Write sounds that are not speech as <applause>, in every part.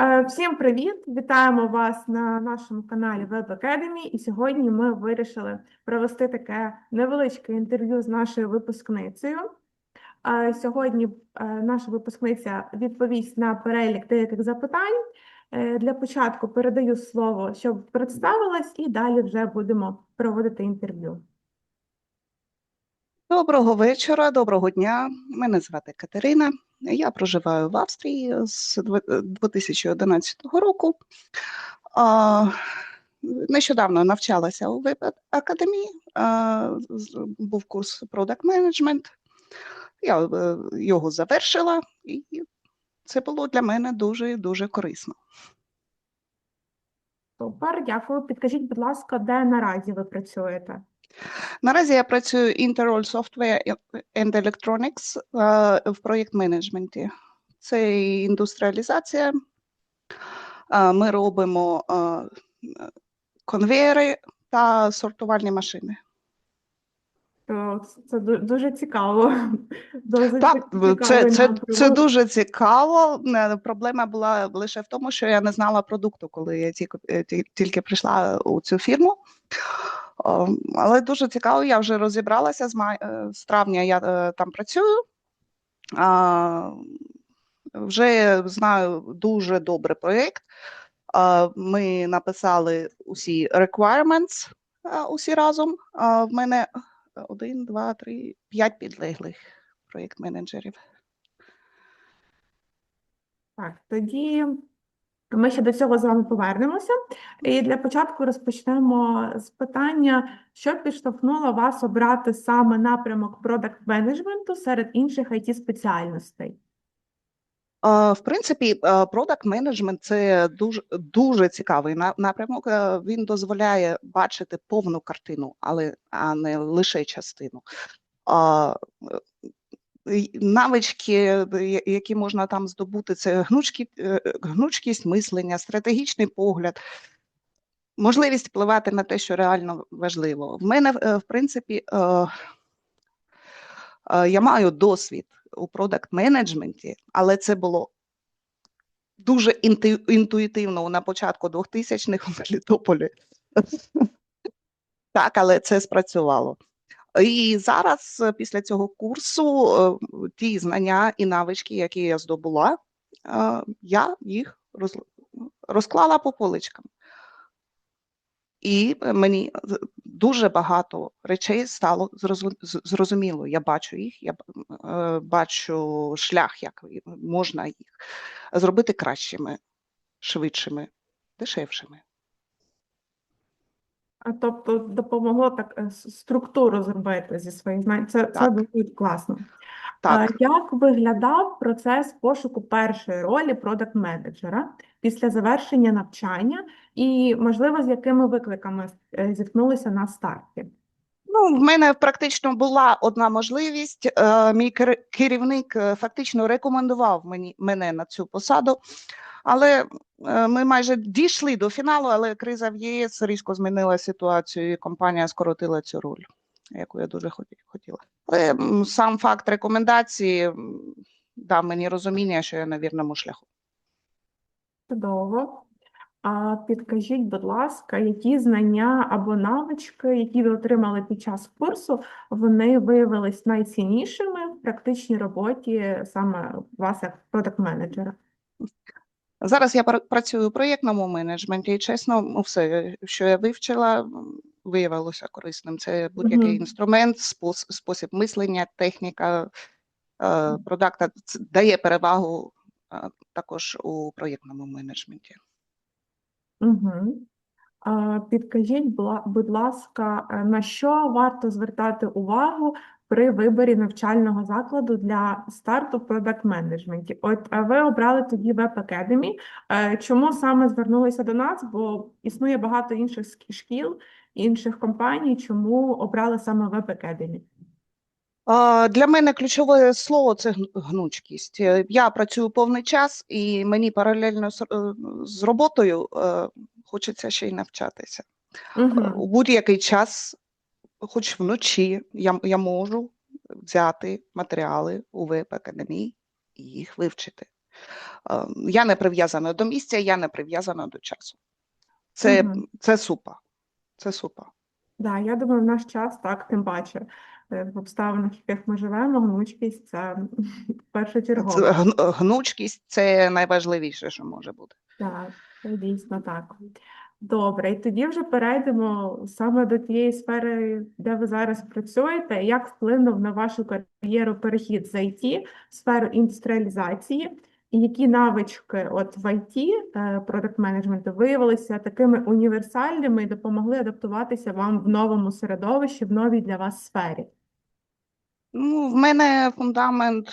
Е, Всім привіт! Вітаємо вас на нашому каналі Web Academy. І сьогодні ми вирішили провести таке невеличке інтерв'ю з нашою випускницею. Е, Сьогодні е, наша випускниця відповість на перелік деяких запитань. Для початку передаю слово, щоб представилась, і далі вже будемо проводити інтерв'ю. Доброго вечора, доброго дня. Мене звати Катерина. Я проживаю в Австрії з 2011 року. Нещодавно навчалася у Web Академії, був курс Product Management. Я е, його завершила, і це було для мене дуже дуже корисно. Супер, дякую. Підкажіть, будь ласка, де наразі ви працюєте? Наразі я працюю Interroll Software and Electronics е, в проєкт менеджменті. Це індустріалізація. Е, Ми робимо е, конвеєри та сортувальні машини. Це дуже цікаво. Досить Так, цікавий це, це, це дуже цікаво. Проблема була лише в тому, що я не знала продукту, коли я тільки прийшла у цю фірму. О, Але дуже цікаво, я вже розібралася з, май... е, з травня я е, там працюю. Вже знаю дуже добрий проєкт. Ми написали усі requirements усі разом. В мене один, два, три, п'ять підлеглих проєкт-менеджерів. Так, тоді ми ще до цього з вами повернемося. І для початку розпочнемо з питання, що підштовхнуло вас обрати саме напрямок продакт менеджменту серед інших it спеціальностей? В принципі, продакт менеджмент це дуже дуже цікавий напрямок. Він дозволяє бачити повну картину, але а не лише частину. Навички, е, які можна там здобути, це гнучкі, е, гнучкість мислення, стратегічний погляд, можливість впливати на те, що реально важливо. В мене, е, в принципі, я маю досвід у продакт менеджменті, але це було дуже інту- інтуїтивно на початку 2000-х у Мелітополі. Так, але це спрацювало. І зараз, е, після цього курсу, е, ті знання і навички, які я здобула, е, я їх розклала по поличкам. І мені дуже багато речей стало зрозуміло. Я бачу їх, я бачу шлях, як можна їх зробити кращими, швидшими, дешевшими. Тобто допомогло так е, структуру зробити зі своїх знань. Це, це дуже класно. Так. Як виглядав процес пошуку першої ролі продакт менеджера після завершення навчання, і, можливо, з якими викликами е, зіткнулися на старті? Ну, в мене практично була одна можливість. Е, Мій кер- керівник фактично рекомендував мені мене на цю посаду, але е, ми майже дійшли до фіналу, але криза в ЄС різко змінила ситуацію, і компанія скоротила цю роль, яку я дуже хотіла. Але сам факт рекомендації дав мені розуміння, що я на вірному шляху. Чудово. А підкажіть, будь ласка, які знання або навички, які ви отримали під час курсу, вони виявились найціннішими в практичній роботі саме вас як продакт-менеджера? Зараз я працюю у проєктному менеджменті, і чесно, ну, все, що я вивчила, виявилося корисним. Це будь-який Мгм. інструмент, спос- спосіб мислення, техніка е, продакта дає перевагу е, також у проєктному менеджменті. Угу. Підкажіть, будь ласка, е, на що варто звертати увагу при виборі навчального закладу для старту в продакт-менеджменті? От е, ви обрали тоді Web Academy. Е, Чому саме звернулися до нас? Бо існує багато інших шкіл, інших компаній. Чому обрали саме Web Academy? Для мене ключове слово це гнучкість. Е, Я працюю повний час, і мені паралельно з, е, роботою хочеться ще й навчатися. Угу. У будь-який час, хоч вночі, я, я можу взяти матеріали у веб-академії і їх вивчити. Е, Я не прив'язана до місця, я не прив'язана до часу. Це, Мгм. це супа. Це супа. Да, я думаю, в наш час так, тим паче. Е, В обставинах, в яких ми живемо, гнучкість це <laughs> першочергове. гнучкість це найважливіше, що може бути. Так, дійсно так. Добре, і тоді вже перейдемо саме до тієї сфери, де ви зараз працюєте. Як вплинув на вашу кар'єру перехід з IT в сферу індустріалізації, і які навички от в IT, продакт менеджменту, виявилися такими універсальними і допомогли адаптуватися вам в новому середовищі, в новій для вас сфері? Ну, в мене фундамент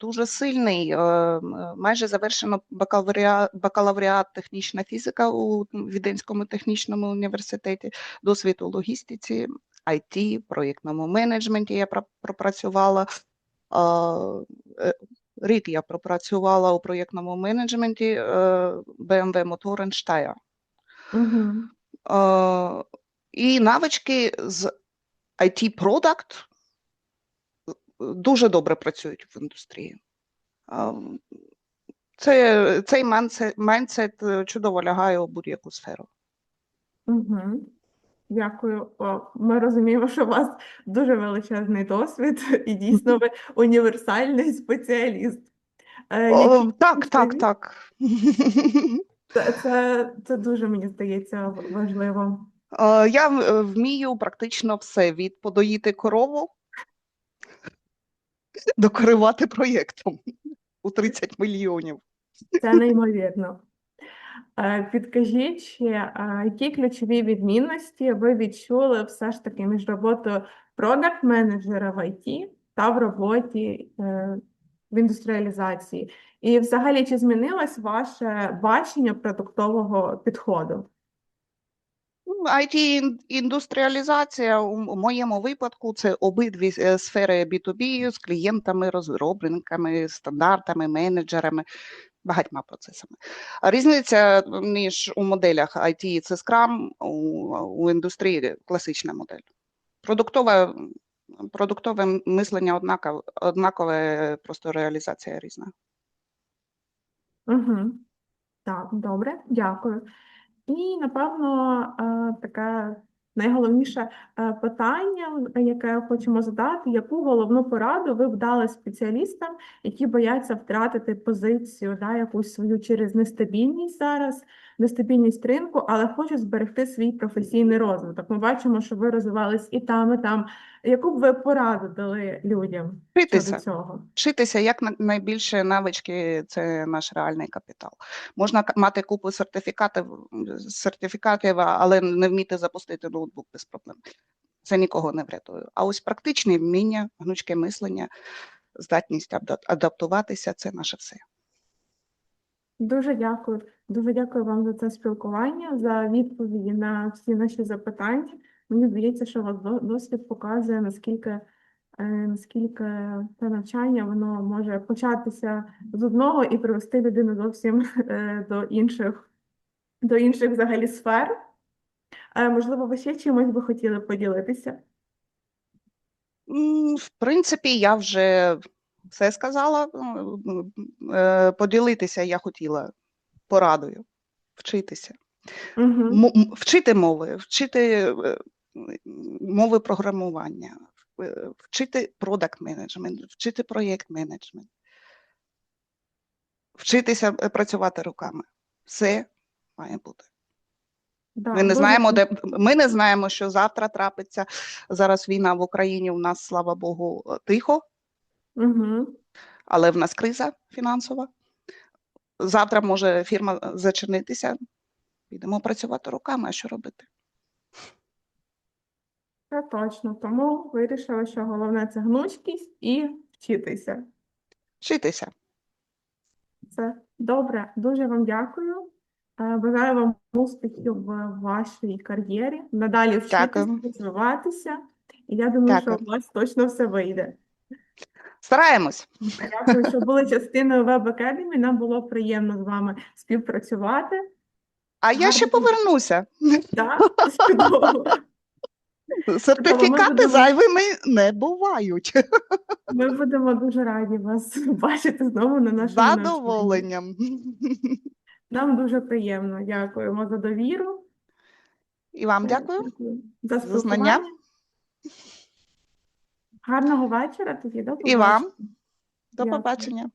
дуже сильний. е, Майже завершено бакалавріат, бакалавріат технічна фізика у Віденському технічному університеті, досвід у логістиці, IT, проєктному менеджменті я пропрацювала. Е, Рік я пропрацювала у проєктному менеджменті BMW Motoren Угу. І навички з IT Product дуже добре працюють в індустрії. Це, цей е, чудово лягає у будь-яку сферу. Угу. Дякую. Ми розуміємо, що у вас дуже величезний досвід, і дійсно ви <laughs> універсальний спеціаліст. Е, О, так, так, так. Це, це, це дуже, мені здається, важливо. Е, Я е, вмію практично все від подоїти корову <laughs> до керувати проєктом у 30 мільйонів. Це неймовірно. Е, Підкажіть які ключові відмінності ви відчули все ж таки між роботою продакт-менеджера в IT та в роботі е, в індустріалізації? І взагалі, чи змінилось ваше бачення продуктового підходу? Ну, IT-індустріалізація у моєму випадку це обидві е, сфери B2B з клієнтами, розробниками, стандартами, менеджерами, багатьма процесами. Різниця між у моделях IT це Scrum, у, у індустрії класична модель. Продуктове, продуктове мислення однакове, однакове, просто реалізація різна. Угу. Так, добре, дякую. І, напевно, е, таке найголовніше е, питання, яке хочемо задати, яку головну пораду ви б дали спеціалістам, які бояться втратити позицію, да, якусь свою через нестабільність зараз, нестабільність ринку, але хочуть зберегти свій професійний розвиток. Ми бачимо, що ви розвивались і там, і там. Яку б ви пораду дали людям Вчитися. цього? Вчитися як на- найбільше навички це наш реальний капітал. Можна мати купу сертифікатів, сертифікатів, але не вміти запустити ноутбук без проблем. Це нікого не врятує. А ось практичні вміння, гнучке мислення, здатність адаптуватися це наше все. Дуже дякую. Дуже дякую вам за це спілкування, за відповіді на всі наші запитання. Мені здається, що до- досвід показує, наскільки, е, наскільки це навчання воно може початися з одного і привести людину зовсім е, до інших, до інших взагалі сфер. Е, Можливо, ви ще чимось би хотіли поділитися? В принципі, я вже все сказала. Поділитися я хотіла порадою, вчитися. Угу. Вчити мови, вчити е, мови програмування, е, вчити продакт менеджмент, вчити проєкт менеджмент, вчитися е, працювати руками. Все має бути. Да, Ми не знаємо, де ми не знаємо, що завтра трапиться. Зараз війна в Україні. У нас, слава Богу, тихо, Угу. але в нас криза фінансова. Завтра може фірма зачинитися. Підемо працювати руками, а що робити? Це точно. Тому вирішила, що головне це гнучкість і вчитися. Вчитися. Це добре. Дуже вам дякую. Е, Бажаю вам успіхів в вашій кар'єрі. Надалі вчитися, Дякую. розвиватися. І я думаю, що у вас точно все вийде. Стараємось. Дякую, що були частиною Web Academy. Нам було приємно з вами співпрацювати. А я ще повернуся. Так, чудово. Сертифікати зайвими не бувають. Ми будемо дуже раді вас бачити знову на нашому задоволенням. Нам дуже приємно. Дякуємо за довіру. І вам дякую. за За знання. Гарного вечора тобі. До І вам. До побачення.